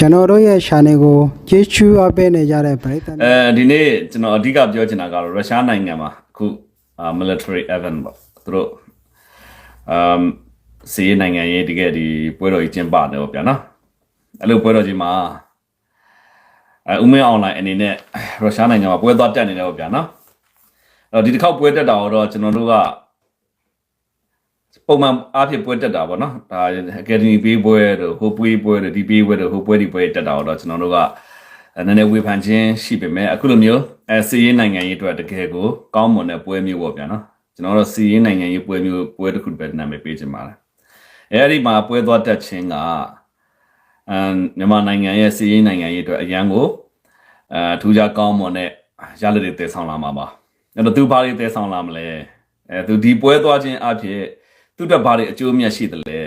ကျွန်တော်တို့ရဲ့ channel ကိုကြည့်ချူအပ်ပေးနေကြတဲ့ပရိသတ်များအဲဒီနေ့ကျွန်တော်အဓိကပြောချင်တာကတော့ရုရှားနိုင်ငံမှာအခုအာ military event ပေါ့သူတို့အမ်စီးနိုင်ငံရေးတကယ်ဒီပွဲတော်ကြီးကျင်းပတယ်ပေါ့ဗျာနော်အဲ့လိုပွဲတော်ကြီးမှာအဲဦးမင်းအွန်လိုင်းအနေနဲ့ရုရှားနိုင်ငံမှာပွဲသွားတက်နေတယ်ပေါ့ဗျာနော်အဲ့တော့ဒီတစ်ခေါက်ပွဲတက်တာတော့ကျွန်တော်တို့က ပုံမှန်အားဖြင့်ပွဲတက်တာပေါ့နော်ဒါ academy ပေးပွဲတို့ဟိုပွဲပွဲတို့ဒီပေးပွဲတို့ဟိုပွဲဒီပွဲတက်တာတော့ကျွန်တော်တို့ကအဲနည်းနည်းဝေဖန်ခြင်းရှိပေမဲ့အခုလိုမျိုးအဲစီးရင်နိုင်ငံရေးအတွက်တကယ်ကိုကောင်းမွန်တဲ့ပွဲမျိုးပေါ့ဗျာနော်ကျွန်တော်တို့စီးရင်နိုင်ငံရေးပွဲမျိုးပွဲတစ်ခုပဲနာမည်ပေးချင်ပါတယ်အဲဒီမှာပွဲသွားတက်ခြင်းကအမ်မြန်မာနိုင်ငံရဲ့စီးရင်နိုင်ငံရေးအတွက်အရန်ကိုအဲထူးခြားကောင်းမွန်တဲ့ရလဒ်တွေတည်ဆောင်လာမှာပါအဲ့တော့သူဘာတွေတည်ဆောင်လာမလဲအဲသူဒီပွဲသွားခြင်းအဖြစ် သူ့အတွက်ဘာတွေအကျိုးအမြတ်ရှိသလဲ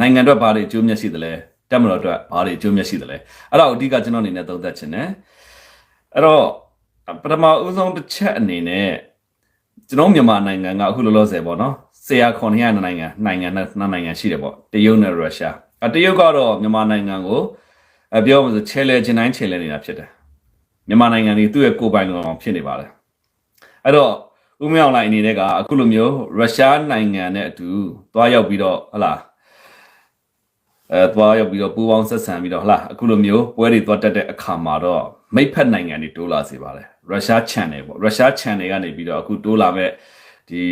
နိုင်ငံအတွက်ဘာတွေအကျိုးအမြတ်ရှိသလဲတက်မတော်အတွက်ဘာတွေအကျိုးအမြတ်ရှိသလဲအဲ့ဒါကိုအဓိကကျွန်တော်အနေနဲ့သုံးသပ်ချင်တယ်အဲ့တော့ပထမဦးဆုံးတစ်ချက်အနေနဲ့ကျွန်တော်မြန်မာနိုင်ငံကအခုလောလောဆယ်ပေါ့နော်ဆရာခွန်ရနိုင်ငံနိုင်ငံနဲ့နှစ်နိုင်ငံရှိတယ်ပေါ့တရုတ်နဲ့ရုရှားအတရုတ်ကတော့မြန်မာနိုင်ငံကိုအပြောမှဆိုချဲလဲခြင်းတိုင်းချဲလဲနေတာဖြစ်တယ်မြန်မာနိုင်ငံကြီးသူ့ရဲ့ကိုယ်ပိုင်လုံအောင်ဖြစ်နေပါတယ်အဲ့တော့ ဦးမင်းအောင်လိုင်းအနေနဲ့ကအခုလိုမျိုးရုရှားနိုင်ငံနဲ့အတူသွားရောက်ပြီးတော့ဟလာအဲသွားရောက်ပြီးတော့ပူးပေါင်းဆက်ဆံပြီးတော့ဟလာအခုလိုမျိုးပွဲတွေသွားတက်တဲ့အခါမှာတော့မိတ်ဖက်နိုင်ငံတွေတိုးလာစေပါတယ်ရုရှား channel ပေါ့ရုရှား channel ကနေပြီးတော့အခုတိုးလာမဲ့ဒီ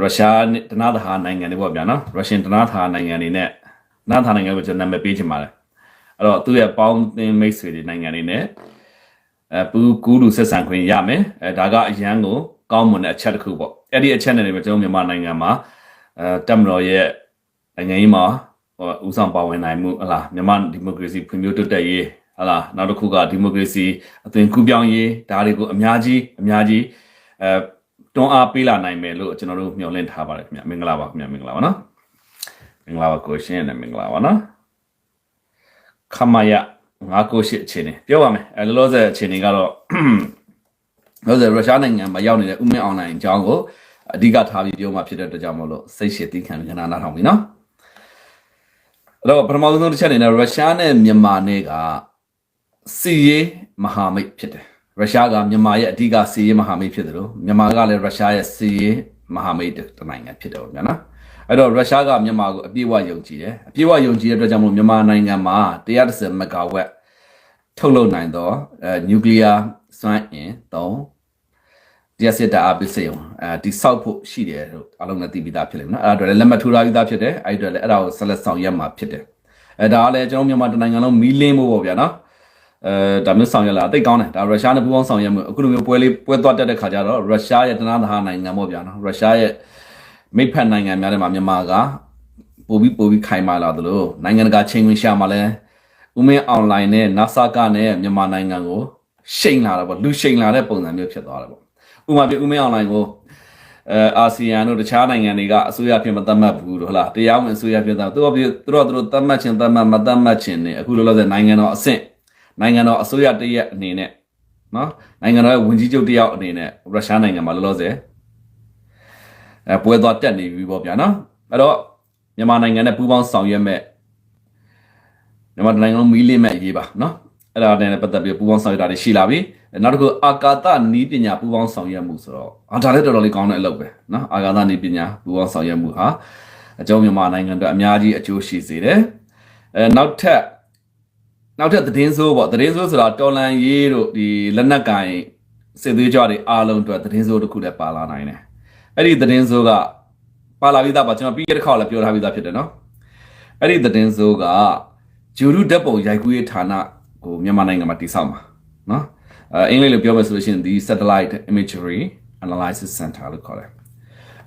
ရုရှားတနာသဟာနိုင်ငံတွေပေါ့ဗျာနော်ရုရှင်တနာသဟာနိုင်ငံတွေနဲ့နာသဟာနိုင်ငံကိုကျွန်တော်နာမည်ပေးချင်ပါတယ်အဲ့တော့သူ့ရဲ့ပေါင်းသင်းမိတ်ဆွေတွေနိုင်ငံတွေနဲ့အဲပူကူးလူဆက်ဆံခွင့်ရမယ်အဲဒါကအရန်ကို ကောင်းမွန်တဲ့အချက်တစ်ခုပေါ့အဲ့ဒီအချက်နဲ့တွေပဲကျွန်တော်မြန်မာနိုင်ငံမှာအဲတက်မတော်ရဲ့နိုင်ငံရေးမှာဟိုဦးဆောင်ပါဝင်နိုင်မှုဟလားမြန်မာဒီမိုကရေစီဖွံ့ဖြိုးတိုးတက်ရေးဟလားနောက်တစ်ခုကဒီမိုကရေစီအသွင်ကူးပြောင်းရေးဒါတွေကိုအများကြီးအများကြီးအဲတွန်းအားပေးလာနိုင်မယ်လို့ကျွန်တော်တို့မျှော်လင့်ထားပါတယ်ခင်ဗျမင်္ဂလာပါခင်ဗျမင်္ဂလာပါနော်မင်္ဂလာပါကိုရှင်နဲ့မင်္ဂလာပါနော်ခမယ998အခြေအနေပြောပါမယ်အဲလောလောဆယ်အခြေအနေကတော့ လောဆယ်ရုရှားနိုင်ငံမှာရောက်နေတဲ့ဥမင်းအောင်နိုင်အကြောင်းကိုအဓိကထားပြီးပြောမှဖြစ်တဲ့အတွက်ကြောင့်မလို့စိတ်ရှည်သီးခံပြီးခဏနားထောင်ပြီနော်အဲ့တော့ပထမဆုံးတစ်ချက်အနေနဲ့ရုရှားနဲ့မြန်မာနဲ့ကစီရေးမဟာမိတ်ဖြစ်တယ်ရုရှားကမြန်မာရဲ့အဓိကစီရေးမဟာမိတ်ဖြစ်တယ်လို့မြန်မာကလည်းရုရှားရဲ့စီရေးမဟာမိတ်တစ်နိုင်ငံဖြစ်တယ်ပေါ့ဗျာနော်အဲ့တော့ရုရှားကမြန်မာကိုအပြည့်အဝယုံကြည်တယ်အပြည့်အဝယုံကြည်တဲ့အတွက်ကြောင့်မလို့မြန်မာနိုင်ငံမှာ130မဂါဝက်ထုတ်လုပ်နိုင်သောအဲနျူကလ িয়ার စွမ်းအင်3တရားစစ်တာအပိစေုံအဲဒီဆောက်ဖို့ရှိတယ်လို့အလုံးနဲ့သိပြီးသားဖြစ်လိမ့်မယ်နော်အဲ့ဒါအတွက်လည်းလက်မှတ်ထိုးထားပြီးသားဖြစ်တယ်အဲ့ဒီအတွက်လည်းအဲ့ဒါကိုဆက်လက်ဆောင်ရွက်မှာဖြစ်တယ်အဲဒါကလည်းကျွန်တော်မြန်မာတိုင်းနိုင်ငံလုံးမီလင်းဖို့ပေါ့ဗျာနော်အဲဒါမျိုးဆောင်ရွက်လာတိတ်ကောင်းတယ်ဒါရုရှားနဲ့ပူးပေါင်းဆောင်ရွက်မှုအခုလိုမျိုးပွဲလေးပွဲသွားတက်တဲ့ခါကျတော့ရုရှားရဲ့တနသဟာနိုင်ငံပေါ့ဗျာနော်ရုရှားရဲ့မိတ်ဖက်နိုင်ငံများထဲမှာမြန်မာကပို့ပြီးပို့ပြီးခိုင်မာလာသလိုနိုင်ငံတကာချင်းဝင်ရှာမှာလဲဦးမင်းအွန်လိုင်းနဲ့ NASA ကနဲ့မြန်မာနိုင်ငံကို ရှိန်လာတာပေါ့လူရှိန်လာတဲ့ပုံစံမျိုးဖြစ်သွားတယ်ပေါ့ဥပမာပြဦးမင်းအွန်လိုင်းကိုအဲအာဆီယံတို့တခြားနိုင်ငံတွေကအစိုးရဖြစ်မသတ်မှတ်ဘူးတို့ဟုတ်လားတရားဝင်အစိုးရဖြစ်တာသူတို့သူတို့သူတို့သတ်မှတ်ခြင်းသတ်မှတ်မသတ်မှတ်ခြင်းနဲ့အခုလောလောဆယ်နိုင်ငံတော်အဆင့်နိုင်ငံတော်အစိုးရတရက်အနေနဲ့နော်နိုင်ငံတော်ရဲ့ဝန်ကြီးချုပ်တယောက်အနေနဲ့ရုရှားနိုင်ငံမှာလောလောဆယ်အဲပွဲသွားတက်နေပြီပေါ့ဗျာနော်အဲ့တော့မြန်မာနိုင်ငံနဲ့ပူးပေါင်းဆောင်ရွက်မဲ့မြန်မာနိုင်ငံလုံးမီးလင်းမဲ့ရေးပါနော် အဲ့ဒါနဲ့ပတ်သက်ပြီးပူးပေါင်းဆောင်ရွက်တာတွေရှိလာပြီနောက်တစ်ခုအာကာသနီးပညာပူးပေါင်းဆောင်ရွက်မှုဆိုတော့အာဒါလည်းတော်တော်လေးကောင်းတဲ့အလုပ်ပဲနော်အာကာသနီးပညာပူးပေါင်းဆောင်ရွက်မှုဟာအကျုံးမြန်မာနိုင်ငံအတွက်အများကြီးအကျိုးရှိစေတယ်အဲနောက်ထပ်နောက်ထပ်သတင်းဆိုးပေါ့သတင်းဆိုးဆိုတာတော်လန်ရေးတို့ဒီလက်နက်ကင်စစ်သေးကြတွေအားလုံးအတွက်သတင်းဆိုးတစ်ခုလည်းပါလာနိုင်တယ်အဲ့ဒီသတင်းဆိုးကပါလာပြီးသားပါကျွန်တော်ပြီးရတဲ့ခါလည်းပြောထားပြီးသားဖြစ်တယ်နော်အဲ့ဒီသတင်းဆိုးကဂျူရုဓာတ်ပုံရိုက်ကူးရေးဌာန ကိုမြန်မာနိုင်ငံမှာတည်ဆောက်မှာနော်အဲအင်္ဂလိပ်လိုပြောမယ်ဆိုလို့ရှိရင်ဒီ satellite imagery analysis center လို့ခေါ်တယ်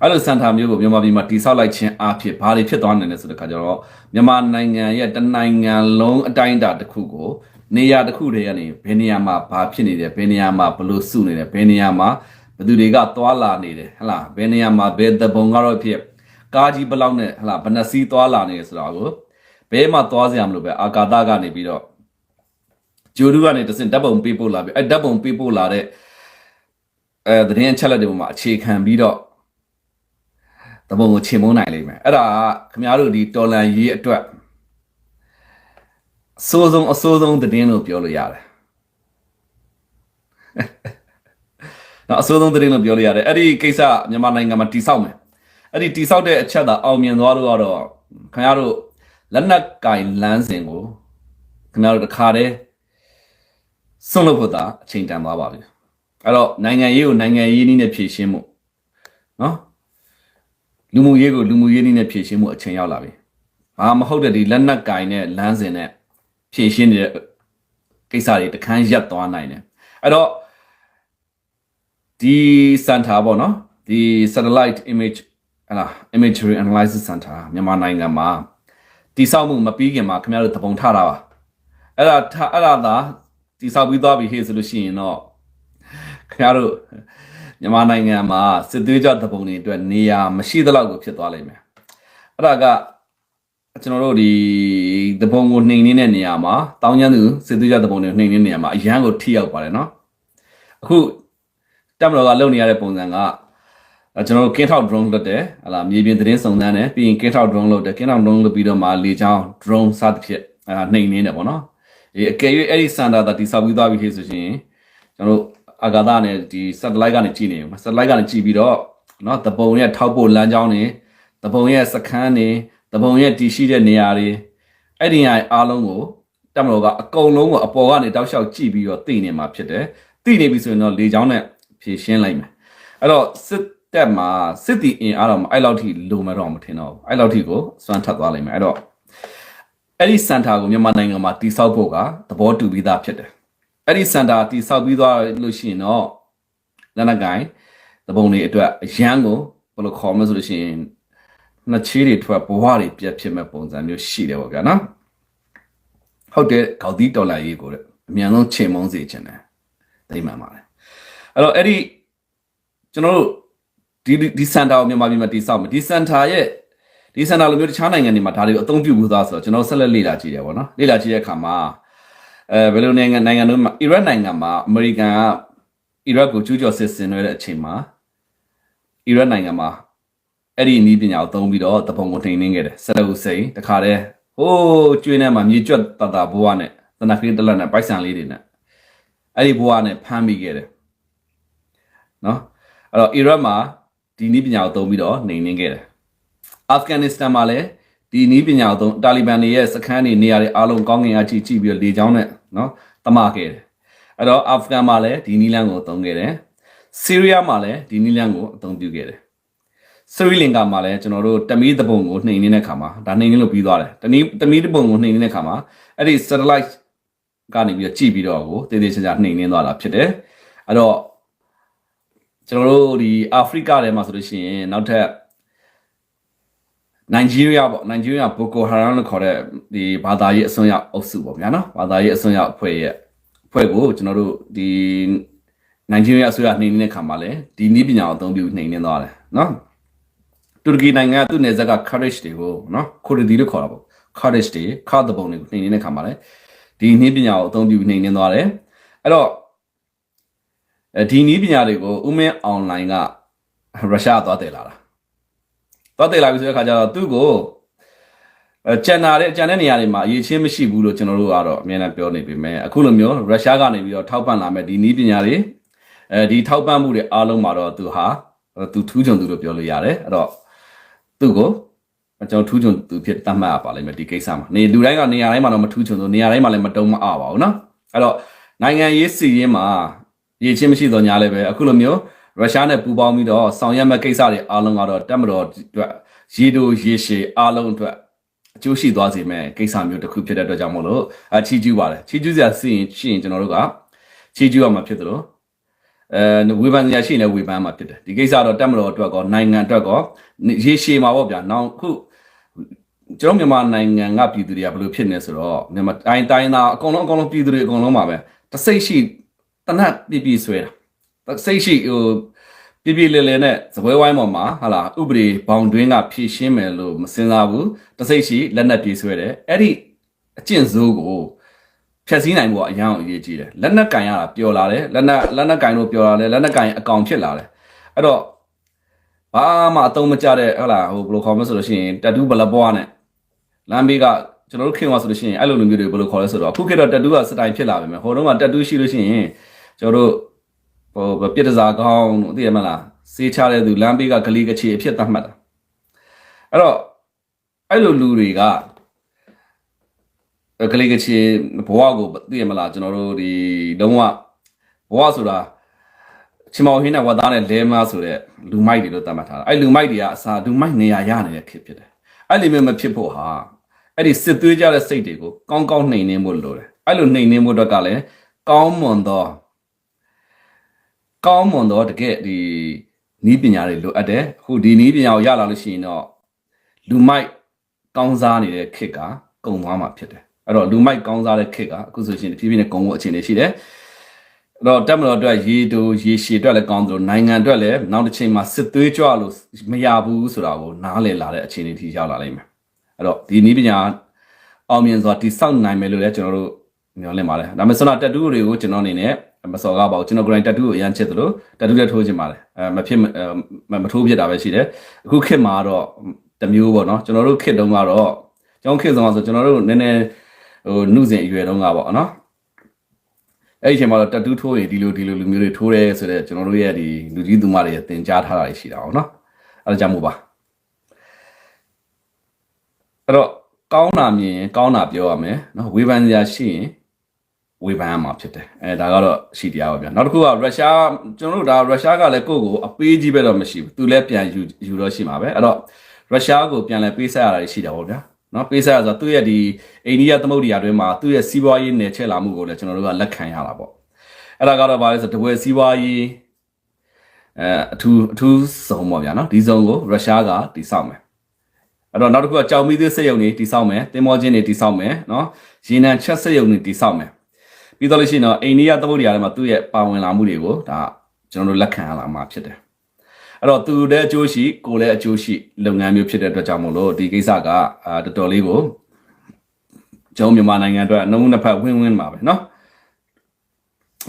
အဲ့လို center မျိုးကိုမြန်မာပြည်မှာတည်ဆောက်လိုက်ခြင်းအဖြစ်ဘာတွေဖြစ်သွားနိုင်လဲဆိုတဲ့ခါကျတော့မြန်မာနိုင်ငံရဲ့တနိုင်ငံလုံးအတိုင်းအတာတစ်ခုကိုနေရာတစ်ခုတည်းကနေဘယ်နေရာမှာဘာဖြစ်နေတယ်ဘယ်နေရာမှာဘလို့စုနေတယ်ဘယ်နေရာမှာဘယ်သူတွေကသွားလာနေတယ်ဟလားဘယ်နေရာမှာဘယ်တပုံကတော့ဖြစ်ကားကြီးဘလောက်နဲ့ဟလားဘယ်နှစီးသွားလာနေတယ်ဆိုတာကိုဘဲမှာသွားစရာမလိုပဲအာကာသကနေပြီးတော့ ဂျိုဒူကနေတစင်ဓာတ်ပုံပေးပို့လာပြီအဲဓာတ်ပုံပေးပို့လာတဲ့အဲသတင်းအချက်လက်တွေပေါ်မှာအခြေခံပြီးတော့တပုံကိုချေမုန်းနိုင်လိမ့်မယ်အဲ့ဒါကခင်ဗျားတို့ဒီတော်လန်ရေးအတွက်အဆိုးဆုံးအဆိုးဆုံးသတင်းလို့ပြောလို့ရတယ်နော်အဆိုးဆုံးသတင်းလို့ပြောလို့ရတယ်အဲ့ဒီကိစ္စမြန်မာနိုင်ငံမှာတိဆောက်မယ်အဲ့ဒီတိဆောက်တဲ့အချက်သာအောင်မြင်သွားလို့ကတော့ခင်ဗျားတို့လက်နက်ကင်လမ်းစဉ်ကိုခင်ဗျားတို့တစ်ခါတည်း စွန့်လို့ဖို့သာအချိန်တန်သွားပါပြီအဲ့တော့နိုင်ငံရေးကိုနိုင်ငံရေးနည်းနဲ့ဖြည့်ရှင်းမှုနော်လူမှုရေးကိုလူမှုရေးနည်းနဲ့ဖြည့်ရှင်းမှုအချိန်ရောက်လာပြီဘာမဟုတ်တဲ့ဒီလက်နက်ကင်နဲ့လမ်းစဉ်နဲ့ဖြည့်ရှင်းနေတဲ့ကိစ္စတွေတခန်းရပ်သွားနိုင်တယ်အဲ့တော့ဒီစင်တာပေါ့နော်ဒီ satellite image ဟလာ imagery analysis center မြန်မာနိုင်ငံမှာတိစောက်မှုမပြီးခင်မှာခင်ဗျားတို့တပုံထတာပါအဲ့ဒါထအဲ့ဒါသာ တိစောက်ပြီးသွားပြီဟေ့ဆိုလို့ရှိရင်တော့ခင်ဗျားတို့မြန်မာနိုင်ငံမှာစစ်သွေးကြွတပုံတွေအတွက်နေရာမရှိသလောက်ကိုဖြစ်သွားလိမ့်မယ်အဲ့ဒါကကျွန်တော်တို့ဒီတပုံကိုနှိမ်နေတဲ့နေရာမှာတောင်းကျမ်းသူစစ်သွေးကြွတပုံတွေနှိမ်နေတဲ့နေရာမှာအရန်ကိုထိရောက်ပါတယ်နော်အခုတက်မတော်ကလုပ်နေရတဲ့ပုံစံကအဲကျွန်တော်တို့ကင်းထောက် drone လုပ်တယ်ဟလာမြေပြင်သတင်းစုံစမ်းတယ်ပြီးရင်ကင်းထောက် drone လုပ်တယ်ကင်းထောက် drone လုပ်ပြီးတော့မှလေချောင်း drone စသဖြင့်အဲနှိမ်နေတယ်ပေါ့နော် ဒီအကယ်၍အဲ့ဒီစန်တာတာတိဆောက်ပြီးသွားပြီခေဆိုရှင်ကျွန်တော်တို့အာဂါသနဲ့ဒီ satellite ကနေကြည့်နေမှာ satellite ကနေကြည့်ပြီးတော့နော်တပုံရဲ့ထောက်ပို့လမ်းကြောင်းတွေတပုံရဲ့စခန်းတွေတပုံရဲ့တည်ရှိတဲ့နေရာတွေအဲ့ဒီဟာအားလုံးကိုတက်မတော်ကအကုန်လုံးကိုအပေါ်ကနေတောက်လျှောက်ကြည့်ပြီးတော့သိနေမှာဖြစ်တယ်သိနေပြီဆိုရင်တော့လေချောင်းနဲ့ဖြည့်ရှင်းလိုက်မယ်အဲ့တော့စစ်တက်မှာစစ်တီအင်အားတော့အဲ့လောက်ထိလိုမတော့မထင်တော့ဘူးအဲ့လောက်ထိကိုစွမ်းထပ်သွားလိမ့်မယ်အဲ့တော့ အဲ့ဒီစင်တာကိုမြန်မာနိုင်ငံမှာတိဆောက်ဖို့ကသဘောတူပြီးသားဖြစ်တယ်အဲ့ဒီစင်တာတိဆောက်ပြီးသွားလို့ရှိရင်တော့လက်နက်ကိုင်သဘုံတွေအတွက်အရန်ကိုဘယ်လိုခေါ်မလဲဆိုလို့ရှိရင်နှစ်ချေးတွေထွက်ဘဝတွေပြတ်ဖြစ်မဲ့ပုံစံမျိုးရှိတယ်ပေါ့ဗျာနော်ဟုတ်တယ်ခေါက်သီးဒေါ်လာရေးကိုတဲ့အမြန်ဆုံးချိန်မုံစေချင်တယ်သိမှန်ပါတယ်အဲ့တော့အဲ့ဒီကျွန်တော်တို့ဒီဒီစန်တာကိုမြန်မာပြည်မှာတည်ဆောက်မယ်ဒီစန်တာရဲ့ ဒီစန်တာလိုမျိုးတခြားနိုင်ငံတွေမှာဒါတွေကိုအသုံးပြုဘူးသားဆိုတော့ကျွန်တော်ဆက်လက်လေ့လာကြည့်တယ်ပေါ့နော်လေ့လာကြည့်တဲ့အခါမှာအဲဘယ်လိုနိုင်ငံနိုင်ငံတို့မှာအီရတ်နိုင်ငံမှာအမေရိကန်ကအီရတ်ကိုကျူးကျော်စစ်ဆင်နေတဲ့အချိန်မှာအီရတ်နိုင်ငံမှာအဲ့ဒီနည်းပညာကိုသုံးပြီးတော့တပုံကိုထိန်နှင်းခဲ့တယ်ဆလဟူစိန်တခါတည်းဟိုးကျွေးထဲမှာမြေကျွတ်တတာဘိုးကနဲ့သနခင်းတလက်နဲ့ပိုက်ဆံလေးတွေနဲ့အဲ့ဒီဘိုးကနဲ့ဖမ်းမိခဲ့တယ်နော်အဲ့တော့အီရတ်မှာဒီနည်းပညာကိုသုံးပြီးတော့နှိမ်နင်းခဲ့တယ် အာဖဂန်နစ္စတန်မှာလည်းဒီနည်းပညာကိုသုံးတာလီဘန်တွေရဲ့စခန်းတွေနေရာတွေအားလုံးကောင်းကင်အကြည့်ကြည့်ပြီးတော့လေကြောင်းနဲ့နော်တမခဲ့တယ်အဲ့တော့အာဖဂန်မှာလည်းဒီနည်းလမ်းကိုသုံးခဲ့တယ်ဆီးရီးယားမှာလည်းဒီနည်းလမ်းကိုအသုံးပြုခဲ့တယ်စရီလင်ကာမှာလည်းကျွန်တော်တို့တမီးတပုံကိုနှိမ်နေတဲ့ခါမှာဒါနှိမ်နေလို့ပြီးသွားတယ်တနည်းတမီးတပုံကိုနှိမ်နေတဲ့ခါမှာအဲ့ဒီ satellite ကနေပြီးတော့ကြည့်ပြီးတော့ကိုတည်တည်ချာချာနှိမ်နေသွားတာဖြစ်တယ်အဲ့တော့ကျွန်တော်တို့ဒီအာဖရိကထဲမှာဆိုလို့ရှိရင်နောက်ထပ် နိုင်ဂျီးရီးယားပေါ့နိုင်ဂျီးရီးယားဘိုကိုဟာရမ်လို့ခေါ်တဲ့ဒီဘာသာရေးအစွန်းရောက်အုပ်စုပေါ့ဗျာနော်ဘာသာရေးအစွန်းရောက်အဖွဲ့ရဲ့အဖွဲ့ကိုကျွန်တော်တို့ဒီနိုင်ဂျီးရီးယားအစိုးရနှိမ်နေတဲ့ခါမှာလည်းဒီနည်းပညာကိုအသုံးပြုနှိမ်နေသွားတယ်နော်တူရကီနိုင်ငံကသူ့နယ်စပ်က Kurdish တွေကိုနော်ခိုရီဒီလို့ခေါ်တာပေါ့ Kurdish တွေခါဒဘုံတွေကိုနှိမ်နေတဲ့ခါမှာလည်းဒီနည်းပညာကိုအသုံးပြုနှိမ်နေသွားတယ်အဲ့တော့အဲဒီနီးပညာတွေကိုဥမင်းအွန်လိုင်းကရုရှားသွားတယ်လာတာ သွားတယ်လာပြီဆိုတဲ့ခါကျတော့သူ့ကိုအဲကျန်တာတဲ့ကျန်တဲ့နေရာတွေမှာအရေးချင်းမရှိဘူးလို့ကျွန်တော်တို့ကတော့အမြဲတမ်းပြောနေပေမဲ့အခုလိုမျိုးရုရှားကနေပြီးတော့ထောက်ပံ့လာမဲ့ဒီနီးပညာတွေအဲဒီထောက်ပံ့မှုတွေအားလုံးမှာတော့သူဟာသူထူးချွန်သူလို့ပြောလို့ရတယ်အဲ့တော့သူ့ကိုကျွန်တော်ထူးချွန်သူဖြစ်တတ်မှတ်ရပါလိမ့်မယ်ဒီကိစ္စမှာနေလူတိုင်းကနေရာတိုင်းမှာတော့မထူးချွန်သူနေရာတိုင်းမှာလည်းမတုံးမအပါဘူးเนาะအဲ့တော့နိုင်ငံရေးစီရင်မှာ ရည်ချင်းမရှိတော့ညာလည်းပဲအခုလိုမျိုး ရုရှားနဲ့ပူးပေါင်းပြီးတော့ဆောင်ရွက်မဲ့ကိစ္စတွေအားလုံးကတော့တက်မတော်အတွက်ရည်တို့ရည်ရှည်အားလုံးအတွက်အကျိုးရှိသွားစေမဲ့ကိစ္စမျိုးတစ်ခုဖြစ်တဲ့အတွက်ကြောင့်မို့လို့အချီးကျူးပါတယ်ချီးကျူးစရာစီရင်ရှိရင်ကျွန်တော်တို့ကချီးကျူးရမှာဖြစ်တယ်လို့အဲဝေဖန်စရာရှိရင်လည်းဝေဖန်မှာဖြစ်တယ်ဒီကိစ္စတော့တက်မတော်အတွက်ကောနိုင်ငံအတွက်ကောရည်ရှည်မှာပေါ့ဗျာနောက်ခုကျွန်တော်မြန်မာနိုင်ငံကပြည်သူတွေကဘယ်လိုဖြစ်နေဆိုတော့မြန်မာတိုင်းတိုင်းသားအကုန်လုံးအကုန်လုံးပြည်သူတွေအကုန်လုံးပါပဲတစိတ်ရှိတနတ်ပြပြဆွဲတာ စိတ်ရှိဟိုပြပြလဲလဲနဲ့စပွဲဝိုင်းပေါ်မှာဟာလာဥပဒေဘောင်တွင်းကဖြည့်ရှင်းမယ်လို့မစင်စားဘူးတစိတ်ရှိလက်နက်ပြေးဆွဲတယ်အဲ့ဒီအကျင့်စိုးကိုဖြည့်ဆည်းနိုင်ဖို့အရန်အရေးကြီးတယ်လက်နက်ကင်ရတာပျော်လာတယ်လက်နက်လက်နက်ကင်လို့ပျော်လာတယ်လက်နက်ကင်အကောင်ဖြစ်လာတယ်အဲ့တော့ဘာမှအသုံးမကျတဲ့ဟုတ်လားဟိုဘယ်လိုခေါ်မလဲဆိုလို့ရှိရင်တတူးဘလပွားနဲ့လမ်းဘေးကကျွန်တော်တို့ခင်သွားဆိုလို့ရှိရင်အဲ့လိုလူမျိုးတွေဘယ်လိုခေါ်လဲဆိုတော့အခုခေတ်တော့တက်တူးကစတိုင်ဖြစ်လာပြီမယ်ဟိုတုန်းကတက်တူးရှိလို့ရှိရင်ကျွန်တော်တို့ ဟိုပြစ်တစားကောင်းတို့သိရမလားစေးချတဲ့သူလမ်းဘေးကဂလီကချီအဖြစ်သတ်မှတ်တာအဲ့တော့အဲ့လိုလူတွေကဂလီကချီဘဝကိုသိရမလားကျွန်တော်တို့ဒီလုံးဝဘဝဆိုတာချီမောင်ဟင်းနဲ့ဝတ်သားနဲ့လဲမဆိုတဲ့လူမိုက်တွေလို့သတ်မှတ်ထားတာအဲ့လူမိုက်တွေကအစားလူမိုက်နေရာရနေတဲ့ခေတ်ဖြစ်တယ်အဲ့လိုမျိုးမဖြစ်ဖို့ဟာအဲ့ဒီစစ်သွေးကြတဲ့စိတ်တွေကိုကောင်းကောင်းနှိမ်နှင်းဖို့လိုတယ်အဲ့လိုနှိမ်နှင်းဖို့အတွက်ကလည်းကောင်းမွန်သော ကောင်းမွန်သောတကယ်ဒီနီးပညာတွေလိုအပ်တယ်အခုဒီနီးပညာကိုရလာလို့ရှိရင်တော့လူမိုက်ကောင်းစားနေတဲ့ခေတ်ကကုံသွားမှာဖြစ်တယ်အဲ့တော့လူမိုက်ကောင်းစားတဲ့ခေတ်ကအခုဆိုရှင်တဖြည်းဖြည်းနဲ့ကုံဖို့အခြေအနေရှိတယ်အဲ့တော့တက်မတော်အတွက်ရေတူရေရှည်အတွက်လည်းကောင်းသလိုနိုင်ငံအတွက်လည်းနောက်တစ်ချိန်မှာစစ်သွေးကြွလို့မရဘူးဆိုတာကိုနားလည်လာတဲ့အခြေအနေထိရောက်လာလိမ့်မယ်အဲ့တော့ဒီနည်းပညာအောင်မြင်စွာတိဆောက်နိုင်မယ်လို့လည်းကျွန်တော်တို့မျှော်လင့်ပါတယ်ဒါပေမဲ့ဆိုတော့တက်တူးတွေကိုကျွန်တော်အနေနဲ့ မစော်ကားပါဘူးကျွန်တော်ကိုယ်တိုင်တက်တူးကိုအရန်ချစ်တယ်လို့တက်တူးလည်းထိုးချင်ပါတယ်အဲမဖြစ်မအဲမထိုးဖြစ်တာပဲရှိတယ်အခုခေတ်မှာတော့တစ်မျိုးပေါ့နော်ကျွန်တော်တို့ခေတ်တုန်းကတော့ကျွန်တော်ခေတ်ဆုံးဆိုကျွန်တော်တို့နည်းနည်းဟိုနှုစဉ်အရွယ်တုန်းကပေါ့နော်အဲ့ဒီအချိန်မှာတော့တက်တူးထိုးရင်ဒီလိုဒီလိုလူမျိုးတွေထိုးတယ်ဆိုတော့ကျွန်တော်တို့ရဲ့ဒီလူကြီးသူမတွေတင်ကြားထားတာရှိတာအောင်နော်အဲ့ဒါကြောင့်မို့ပါအဲ့တော့ကောင်းတာမြင်ရင်ကောင်းတာပြောရမယ်နော်ဝေဖန်စရာရှိရင် ဝေဖန်ရမှာဖြစ်တယ်အဲဒါကတော့ရှိတရားပါဗျာနောက်တစ်ခုကရုရှားကျွန်တော်တို့ဒါရုရှားကလည်းကိုယ့်ကိုအပေးကြီးပဲတော့မရှိဘူးသူလည်းပြန်ယူယူတော့ရှိမှာပဲအဲ့တော့ရုရှားကိုပြန်လဲပေးဆက်ရတာရှိတာပေါ့ဗျာနော်ပေးဆက်ရဆိုတော့သူ့ရဲ့ဒီအိန္ဒိယသမုဒ္ဒရာတွင်းမှာသူ့ရဲ့စီးပွားရေးနယ်ချဲ့လာမှုကိုလည်းကျွန်တော်တို့ကလက်ခံရတာပေါ့အဲ့ဒါကတော့ဘာလဲဆိုတော့တပွဲစီးပွားရေးအဲအထူးအထူးစုံပေါ့ဗျာနော်ဒီစုံကိုရုရှားကတိစောက်မယ်အဲ့တော့နောက်တစ်ခုကကြောင်မီးသေးစက်ရုံတွေတိစောက်မယ်တင်မောချင်းတွေတိစောက်မယ်နော်ရေနံချက်စက်ရုံတွေတိစောက်မယ် ပြီးတော့လို့ရှိရင်တော့အိန္ဒိယသမုဒ္ဒရာထဲမှာသူ့ရဲ့ပါဝင်လာမှုတွေကိုဒါကျွန်တော်တို့လက်ခံရလာမှာဖြစ်တယ်အဲ့တော့သူလည်းအကျိုးရှိကိုယ်လည်းအကျိုးရှိလုပ်ငန်းမျိုးဖြစ်တဲ့အတွက်ကြောင့်မို့လို့ဒီကိစ္စကအာတော်တော်လေးကိုကျွန်တော်မြန်မာနိုင်ငံအတွက်အနှုံးနှစ်ဖက်ဝင်းဝင်းပါပဲเนาะ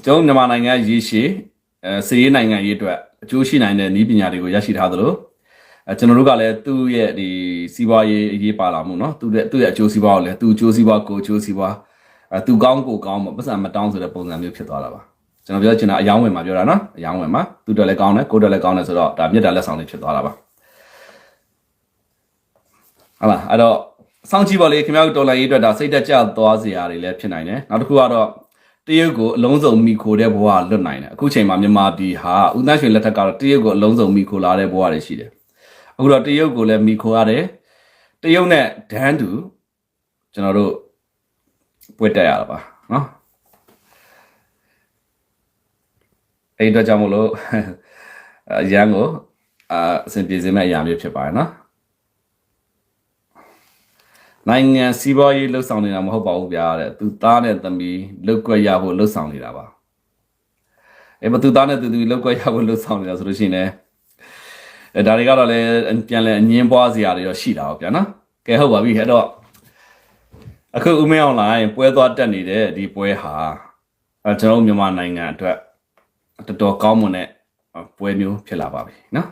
ကျွန်တော်မြန်မာနိုင်ငံရည်ရှိအဲစည်ရေးနိုင်ငံရေးအတွက်အကျိုးရှိနိုင်တဲ့နည်းပညာတွေကိုရရှိထားသလို အဲကျွန်တော်တို့ကလည်းသူ့ရဲ့ဒီစီးပွားရေးအရေးပါလာမှုเนาะသူ့ရဲ့သူ့ရဲ့အကျိုးစီးပွားကိုလည်းသူ့အကျိုးစီးပွားကိုအကျိုးစီးပွားအဲ သူကောင်းကိုကောင်းပေါ့ပတ်စံမတောင်းဆိုတဲ့ပုံစံမျိုးဖြစ်သွားတာပါကျွန်တော်ပြောချင်တာအယောင်းဝင်မှာပြောတာနော်အယောင်းဝင်မှာသူတော်လည်းကောင်းတယ်ကိုတော်လည်းကောင်းတယ်ဆိုတော့ဒါမြတ်တာလက်ဆောင်လေးဖြစ်သွားတာပါဟုတ်လားအဲ့တော့စောင့်ကြည့်ပါလေခင်ဗျားတို့တော်လိုင်းရေးအတွက်ဒါစိတ်တက်ကြသွားစရာတွေလည်းဖြစ်နိုင်တယ်နောက်တစ်ခုကတော့တရုတ်ကိုအလုံးစုံမိခိုတဲ့ဘဝလွတ်နိုင်တယ်အခုချိန်မှာမြန်မာပြည်ဟာဦးသန်းရွှေလက်ထက်ကတော့တရုတ်ကိုအလုံးစုံမိခိုလာတဲ့ဘဝတွေရှိတယ်အခုတော့တရုတ်ကိုလည်းမိခိုရတယ်တရုတ်နဲ့ဒန်းတူကျွန်တော်တို့ ပွက်တက်ရတာပါနော်အဲ့ဒီတော့ကြောင့်မလို့အရန်ကိုအာအစဉ်ပြေစင်မဲ့အရာမျိုးဖြစ်ပါတယ်နော်နိုင်ငံစီးပွားရေးလှုပ်ဆောင်နေတာမဟုတ်ပါဘူးဗျာတဲ့သူသားနဲ့သမီးလှုပ်ကွက်ရဖို့လှုပ်ဆောင်နေတာပါအဲ့မသူသားနဲ့သူသူလှုပ်ကွက်ရဖို့လှုပ်ဆောင်နေတာဆိုလို့ရှိရင်လည်းအဲဒါတွေကတော့လည်းပြန်လဲအငင်းပွားစရာတွေတော့ရှိတာပေါ့ဗျာနော်ကဲဟုတ်ပါပြီအဲ့တော့ အခုဦးမင်းအောင်လိုင်းပွဲသွားတက်နေတဲ့ဒီပွဲဟာအဲကျွန်တော်တို့မြန်မာနိုင်ငံအတွက်တော်တော်ကောင်းမွန်တဲ့ပွဲမျိုးဖြစ်လာပါပြီနော်